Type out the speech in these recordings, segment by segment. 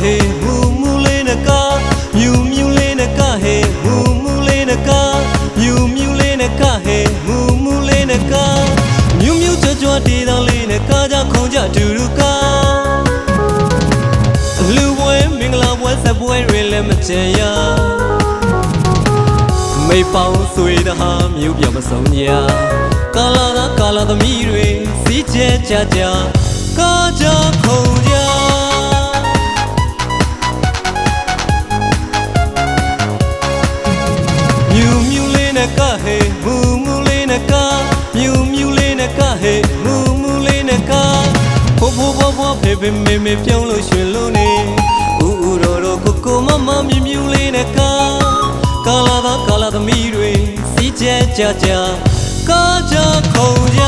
ဟေမူမူလေးနကမြူမြူလေးနကဟေမူမူလေးနကမြူမြူလေးနကဟေမူမူလေးနကမြူမြူကြွကြွတေးတော်လေးနကကြခုံကြဒူဒူကအလူပွဲမင်္ဂလာပွဲစပွဲတွေလည်းမချင်ရမိပောင်ဆွေတဟာမြူပြမဆုံးညာကာလာကကာလာသမီးတွေစီးကြကြကြကာကြခုံ မြူမြူလေးနဲ့ကဟေမူမူလေးနဲ့ကမြူမြူလေးနဲ့ကဟေမူမူလေးနဲ့ကဖိုးဖိုးဖွားဖွားဖေဖေမေမေပြုံးလို့ရွှင်လို့နေဥဥတော်တော်ကိုကိုမမမြူမြူလေးနဲ့ကကာလာသာကာလာသမီးတွေစီးကျဲကြကြကာကြခုံကြ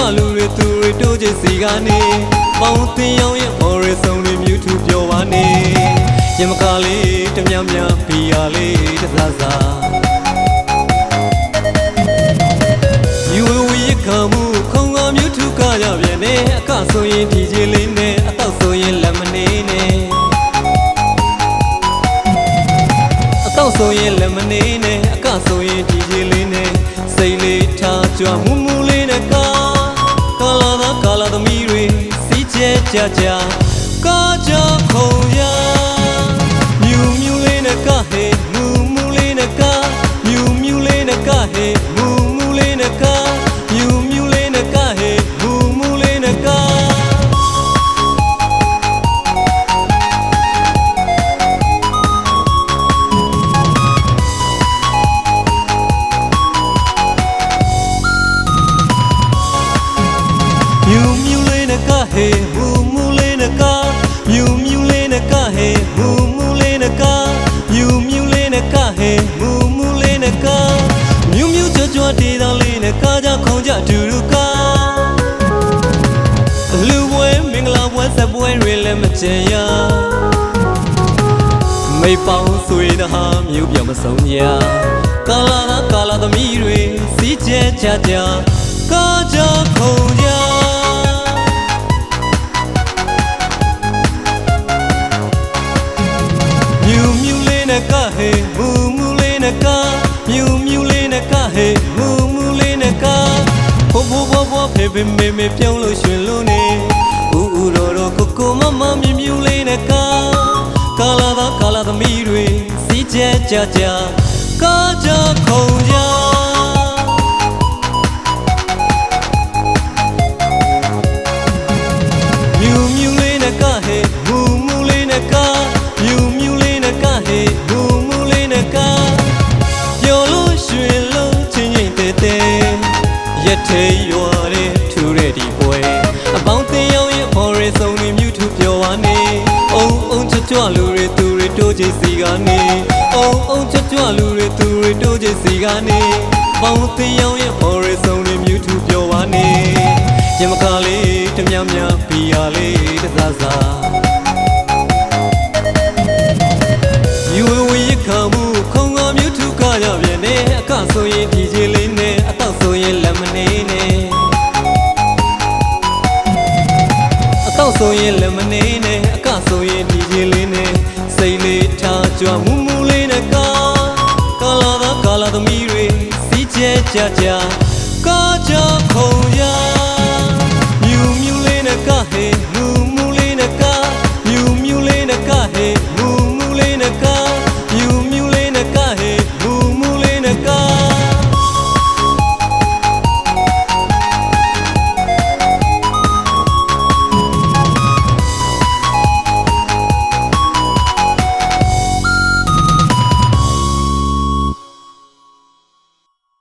အုံချွတ်ချွလူတွေသူတွေတိုးချစီကနေပေါင်းတင်ရောက်ရဲ့ဖော်ရီဆုံးနေမြူထူပျော်ဝါနေရမကားလေးတမြမြပီယာလေးတစားစားယူဝဝီရခံမှုခုံကမြထုကရပြန်နေအခဆိုရင်ဒီကြီးလေးနဲ့အတော့ဆိုရင်လက်မနေနဲ့အတော့ဆိုရင်လက်မနေနဲ့အခဆိုရင်ဒီကြီးလေးနဲ့စိတ်လေးထားကြွမူမူလေးနဲ့ကာ ကာလာသာကာလာသမီးတွေစီးကျဲကြကြကာကြခုံရမြူမြူလေးနဲ့ကဟေမူမူလေးနဲ့ကမြူမြူလေးနဲ့ကဟေ လေးနဲ့ကဟေမူမူလေးနဲ့ကမြူမြူလေးနဲ့ကဟေမူမူလေးနဲ့ကမြူမြူလေးနဲ့ကဟေမူမူလေးနဲ့ကမြူမြူကြွကြွတေးတော်လေးနဲ့ကာကြခုံကြတူတူကလူပွဲမင်္ဂလာပွဲစပွဲတွေလည်းမချင်ရမိပေါင်းဆွေတဟာမြို့ပြောင်မဆုံးညာကာလာကကာလာသမီးတွေစီးကျဲကြကြကာကြခုံကြ ဖွားဖွားဖေဖေမေမေပြုံးလို့ရွှင်လို့နေဥဥတော်တော်ကိုကိုမမမြူမြူလေးနဲ့ကကာလာသာကာလာသမီးတွေစီးကျဲကြကြကာကြခုံကြ ထူပျော်ဝါနေအုံအုံချွတ်ချွလူတွေသူတွေတိုးချစီကနေအုံအုံချွတ်ချွလူတွေသူတွေတိုးချစီကနေပေါင်းတင်ရောက်ရဲ့ဖော်ရီဆုံးနေမြူထူပျော်ဝါနေရမကားလေးတမြမြပီယာလေးတစားစား ဆိုရင်လက်မနေနဲ့အကဆိုရင်ဒီရင်လေးနဲ့စိတ်လေးထားကြွမူမူလေးနဲ့ကာကာလာသာကာလာသမီးတွေစီးကျဲကြကြကာကြခုံရ